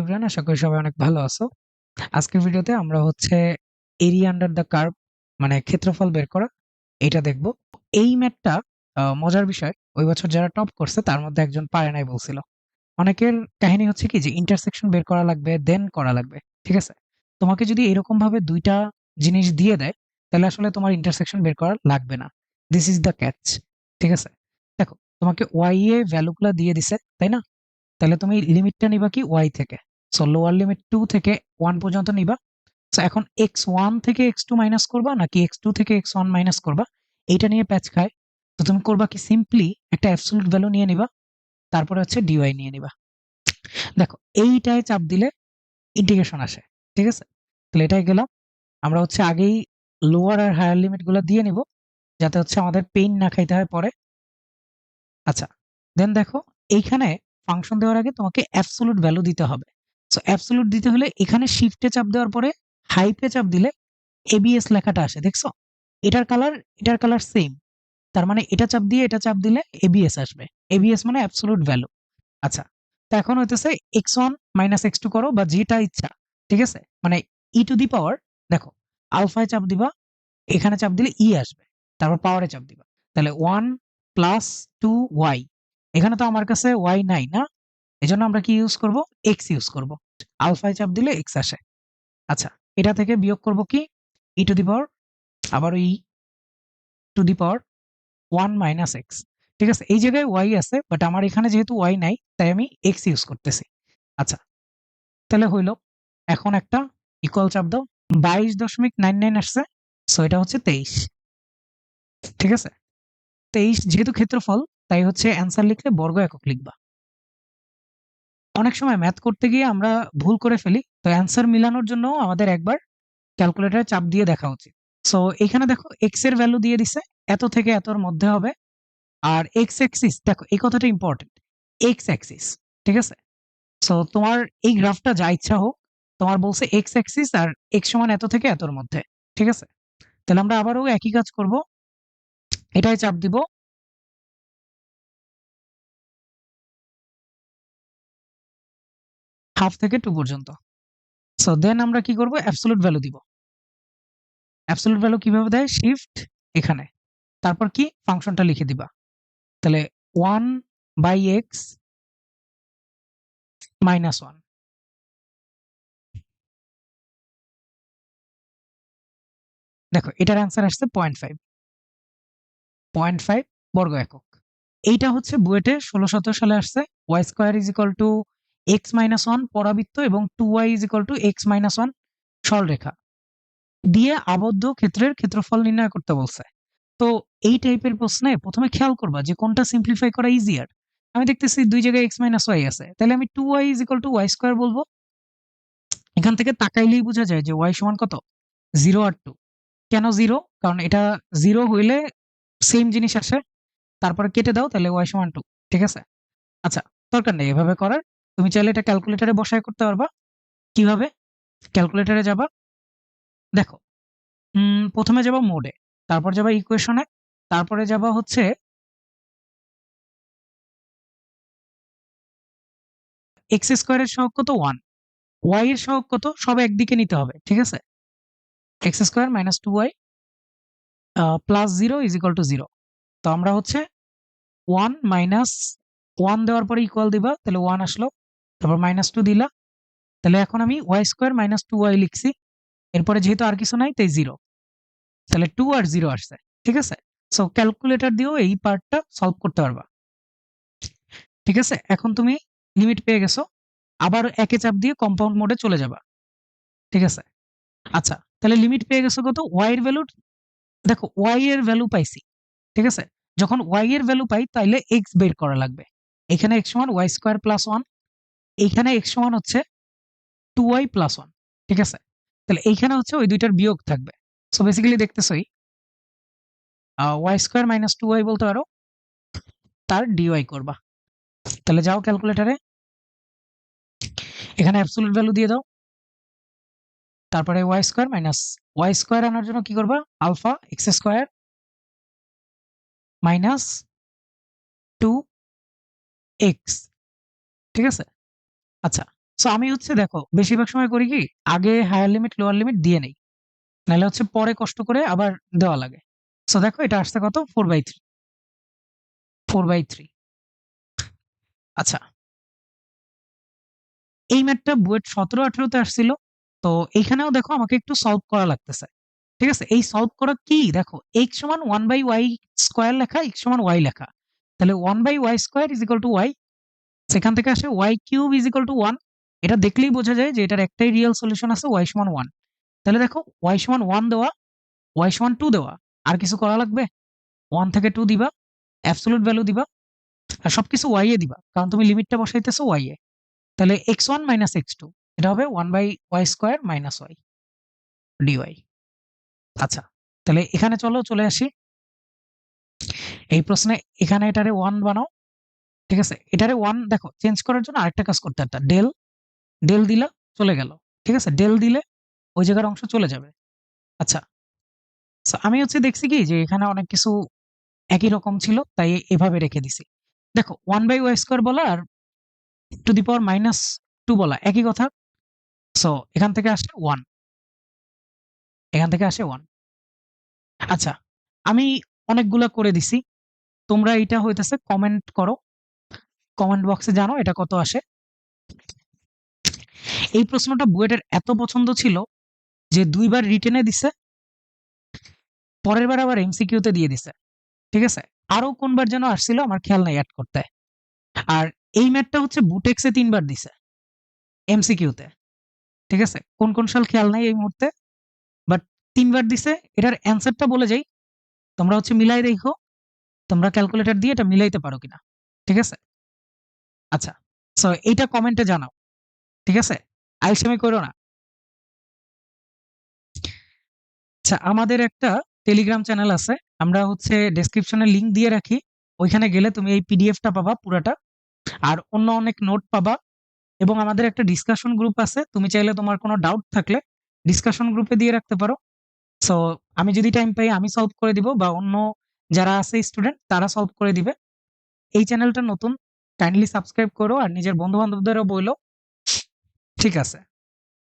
Everyone আশা করি সবাই অনেক ভালো আছো। আজকের ভিডিওতে আমরা হচ্ছে এরিয়া আন্ডার দ্য কার্ভ মানে ক্ষেত্রফল বের করা, এটা দেখব। এই ম্যাথটা মজার বিষয়, ওই বছর যারা টপ করছে, তার মধ্যে একজন পারে নাই বলছিল। অনেকের কাহিনী হচ্ছে কি যে ইন্টারসেকশন বের করা লাগবে দেন করা লাগবে, ঠিক আছে? তোমাকে যদি এরকম ভাবে দুইটা জিনিস দিয়ে দেয়, তাহলে আসলে তোমার ইন্টারসেকশন বের করা লাগবে না। দিস ইজ দ্য ক্যাচ ঠিক আছে? দেখো, তোমাকে ওয়াই এ ভ্যালুগুলো দিয়ে দিছে, তাই না? তাহলে তুমি লিমিটটা নিবা কি ওয়াই থেকে। সো লোয়ার লিমিট টু থেকে ওয়ান পর্যন্ত নিবা। সো এখন এক্স ওয়ান থেকে এক্স টু মাইনাস করবা নাকি এক্স টু থেকে এক্স ওয়ান মাইনাস করবা? এইটা নিয়ে প্যাচ খায়। তো তুমি করবা কি সিম্পলি একটা অ্যাবসলুট ভ্যালু নিয়ে নিবা, তারপরে হচ্ছে ডিওয়াই নিয়ে নিবা। দেখো, এইটায় চাপ দিলে ইন্টিগ্রেশন আসে, ঠিক আছে? তাহলে এটাই গেলাম। আমরা হচ্ছে আগেই লোয়ার আর হায়ার লিমিটগুলো দিয়ে নিব, যাতে হচ্ছে আমাদের পেইন না খাইতে হয় পরে। আচ্ছা দেন দেখো, এইখানে ফাংশন দেওয়ার আগে তোমাকে অ্যাবসোলুট ভ্যালু দিতে হবে। সো অ্যাবসোলুট দিতে হলে এখানে শিফটে চাপ দেওয়ার পরে হাইপে চাপ দিলে এবিএস লেখাটা আসে, দেখছ? এটার কালার এটার কালার সেম তার মানে এটা চাপ দিয়ে এটা চাপ দিলে এবিএস আসবে। এবিএস মানে অ্যাবসোলুট ভ্যালু আচ্ছা তো এখন হইতেছে X one minus X two করো বা যেটা ইচ্ছা, ঠিক আছে? মানে ই টু দি পাওয়ার দেখো আলফায় চাপ দিবা, এখানে চাপ দিলে ই আসবে, তারপর পাওয়ারে চাপ দিবা। তাহলে ওয়ান প্লাস টু ওয়াই এখানে তো আমার কাছে ওয়াই নাই না? এজন্য আমরা কি ইউজ করব? এক্স ইউজ করব। আলফায় চাপ দিলে এক্স আসে। আচ্ছা এটা থেকে বিয়োগ করব কি? ই টু দি পাওয়ার আবার e to the power one minus X ঠিক আছে, এই জায়গায় ওয়াই আছে বাট আমার এখানে যেহেতু ওয়াই নাই, তাই আমি এক্স ইউজ করতেছি। আচ্ছা তাহলে হইল, এখন একটা ইকুয়াল চাপ দাও। বাইশ দশমিক নাইন নাইন আসছে সো এটা হচ্ছে তেইশ। ঠিক আছে, তেইশ যেহেতু ক্ষেত্রফল তাই হচ্ছে অ্যান্সার লিখলে বর্গ একক লিখবা। অনেক সময় ম্যাথ করতে গিয়ে আমরা ভুল করে ফেলি, তো অ্যান্সার মিলানোর জন্য আমাদের একবার ক্যালকুলেটরে চাপ দিয়ে দেখা উচিত। সো এখানে দেখো এক্সের ভ্যালু দিয়ে দিছে, এত থেকে এতর মধ্যে হবে। আর এক্স অ্যাক্সিস দেখো এই কথাটা ইম্পর্টেন্ট এক্স অ্যাক্সিস ঠিক আছে? সো তোমার এই গ্রাফটা যা ইচ্ছা হোক, তোমার বলছে এক্স অ্যাক্সিস আর এক্স সমান এত থেকে এতর মধ্যে, ঠিক আছে? তাহলে আমরা আবারও একই কাজ করব। এটাই চাপ দিব। হাফ থেকে টু পর্যন্ত। সো দেন আমরা কি করব? অ্যাবসলুট ভ্যালু দিব। অ্যাবসলুট ভ্যালু কীভাবে দেয়? শিফট এখানে। তারপর কি? ফাংশনটা লিখে দিবা। তাহলে one by X minus one দেখো, এটার অ্যান্সার আসছে পয়েন্ট ফাইভ পয়েন্ট ফাইভ বর্গ একক। এইটা হচ্ছে বুয়েটে ষোলো সতেরো সালে আসছে। Y square is equal to X minus one পরাবৃত্ত এবং two Y is equal to X minus one সরলরেখা। দিয়ে আবদ্ধ ক্ষেত্রের ক্ষেত্রফল নির্ণয় করতে বলছে। তো এই টাইপের প্রশ্নে প্রথমে খেয়াল করবা যে কোনটা সিম্পলিফাই করা ইজিয়ার আমি দেখতেছি দুই জায়গায় এক্স মাইনাস ওয়াই আছে। তাহলে আমি two Y is equal to Y square বলব। এখান থেকে তাকাইলেই বোঝা যায় যে ওয়াই সমান কত? জিরো আর টু কেন জিরো কারণ এটা জিরো হইলে সেম জিনিস আসে। তারপরে কেটে দাও, তাহলে ওয়াই সমান টু ঠিক আছে? আচ্ছা দরকার নেই, এভাবে করার। তুমি চাইলে এটা ক্যালকুলেটারে বসায় করতে পারবা। কীভাবে? ক্যালকুলেটারে যাবা। দেখো প্রথমে যাবা মোডে তারপর যাবা ইকুয়েশনে তারপরে যাবা হচ্ছে এক্স স্কোয়ারের সহগ কত? ওয়ান ওয়াই এর সহগ কত? সব একদিকে নিতে হবে, ঠিক আছে? X square minus two Y plus zero is equal to zero তো আমরা হচ্ছে ওয়ান মাইনাস ওয়ান দেওয়ার পরে ইকুয়াল দিবা, তাহলে ওয়ান আসলো তারপর মাইনাস টু দিলা তাহলে এখন আমি Y square minus two Y লিখছি। এরপরে যেহেতু আর কিছু নাই, তাই জিরো তাহলে টু আর জিরো আসছে, ঠিক আছে? সো ক্যালকুলেটর দিয়েও এই পার্টটা সলভ করতে পারবা। ঠিক আছে? এখন তুমি লিমিট পেয়ে গেছো। আবার একে চাপ দিয়ে কম্পাউন্ড মোডে চলে যাবা। ঠিক আছে? আচ্ছা তাহলে লিমিট পেয়ে গেছো কত? ওয়াই এর ভ্যালু দেখো ওয়াই এর ভ্যালু পাইছি। ঠিক আছে? যখন ওয়াই এর ভ্যালু পাই, তাইলে এক্স বের করা লাগবে। এখানে এক্স সমান ওয়াই স্কোয়ার প্লাস ওয়ান এইখানে এক্স সমান হচ্ছে টু ওয়াই প্লাস ওয়ান ঠিক আছে? তাহলে এইখানে হচ্ছে ওই দুইটার বিয়োগ থাকবে। So basically দেখতেছই Y square minus two Y বলতে পারো, তার ডিওয়াই করবা। তাহলে যাও ক্যালকুলেটারে এখানে অ্যাবসোলুট ভ্যালু দিয়ে দাও। তারপরে Y square minus Y square আনার জন্য কি করবা? Alpha X square minus two X ঠিক আছে? আচ্ছা সো আমি হচ্ছে দেখো বেশিরভাগ সময় করি কি, আগে হায়ার লিমিট লোয়ার লিমিট দিয়ে নেই। নাহলে হচ্ছে পরে কষ্ট করে আবার দেওয়া লাগে। সো দেখো এটা আসছে কত? Four by three four by three আচ্ছা। এই ম্যাথটা বুয়েট সতেরো, আঠেরোতে আসছিল। তো এইখানেও দেখো আমাকে একটু সলভ করা লাগতেছে। ঠিক আছে? এই সলভ করা কি? দেখো এক্স সমান ওয়ান বাই ওয়াই স্কোয়ার লেখা এক্স সমান ওয়াই লেখা। তাহলে one by Y square is equal to Y সেখান থেকে আসে Y cube is equal to one এটা দেখলেই বোঝা যায় যে এটার একটাই রিয়েল সলিউশন আছে ওয়াই সমান ওয়ান তাহলে দেখো ওয়াই সমান ওয়ান দেওয়া ওয়াই সমান টু দেওয়া। আর কিছু করা লাগবে? ওয়ান থেকে টু দিবা অ্যাবসোলুট ভ্যালু দিবা, আর সবকিছু ওয়াই এ দিবা। কারণ তুমি লিমিটটা বসাইতেছো ওয়াই এ তাহলে X one minus X two এটা হবে one by Y square minus Y dy আচ্ছা তাহলে এখানে চলো, চলে আসি। এই প্রশ্নে এখানে এটারে ওয়ান বানাও। ঠিক আছে? এটারে ওয়ান দেখো চেঞ্জ করার জন্য আরেকটা কাজ করতে একটা ডেল ডেল দিলা চলে গেল। ঠিক আছে? ডেল দিলে ওই জায়গার অংশ চলে যাবে। আচ্ছা। আমি হচ্ছে দেখছি কি? যে এখানে অনেক কিছু একই রকম ছিল, তাই এভাবে রেখে দিছি। দেখো ওয়ান বাই ওয়াই স্কোয়ার বলা আর to the power minus two বলা একই কথা। সো এখান থেকে আসে ওয়ান এখান থেকে আসে ওয়ান আচ্ছা আমি অনেকগুলা করে দিছি। তোমরা এটা হইতেছে কমেন্ট করো। কমেন্ট বক্সে জানো এটা কত আসে। এই প্রশ্নটা বুয়েটের এত পছন্দ ছিল যে দুইবার রিটেনে দিছে, পরের বার আবার এমসিকিউতে দিয়ে দিছে। ঠিক আছে? আরও কোনবার যেন আসছিল আমার খেয়াল নাই অ্যাড করতে। আর এই ম্যাথটা হচ্ছে বুটেক্সে তিনবার দিছে এমসিকিউতে ঠিক আছে? কোন কোন সাল খেয়াল নাই এই মুহূর্তে বাট তিনবার দিছে, এটার অ্যান্সারটা বলে যাই। তোমরা হচ্ছে মিলাই দেখো, তোমরা ক্যালকুলেটর দিয়ে এটা মিলাইতে পারো কিনা। ঠিক আছে? আচ্ছা সো এইটা কমেন্টে জানাও, ঠিক আছে? আইসেমি করো না। আচ্ছা আমাদের একটা টেলিগ্রাম চ্যানেল আছে, আমরা হচ্ছে ডেসক্রিপশনে লিংক দিয়ে রাখি, ওইখানে গেলে তুমি এই পিডিএফটা পাবা পুরাটা, আর অন্য অনেক নোট পাবা, এবং আমাদের একটা ডিসকাশন গ্রুপ আছে, তুমি চাইলে তোমার কোনো ডাউট থাকলে ডিসকাশন গ্রুপে দিয়ে রাখতে পারো। সো আমি যদি টাইম পাই, আমি সলভ করে দিব, বা অন্য যারা আছে স্টুডেন্ট তারা সলভ করে দিবে। এই চ্যানেলটা নতুন কাইন্ডলি সাবস্ক্রাইব করো আর নিজের বন্ধু বান্ধবদেরও বলো। ঠিক আছে।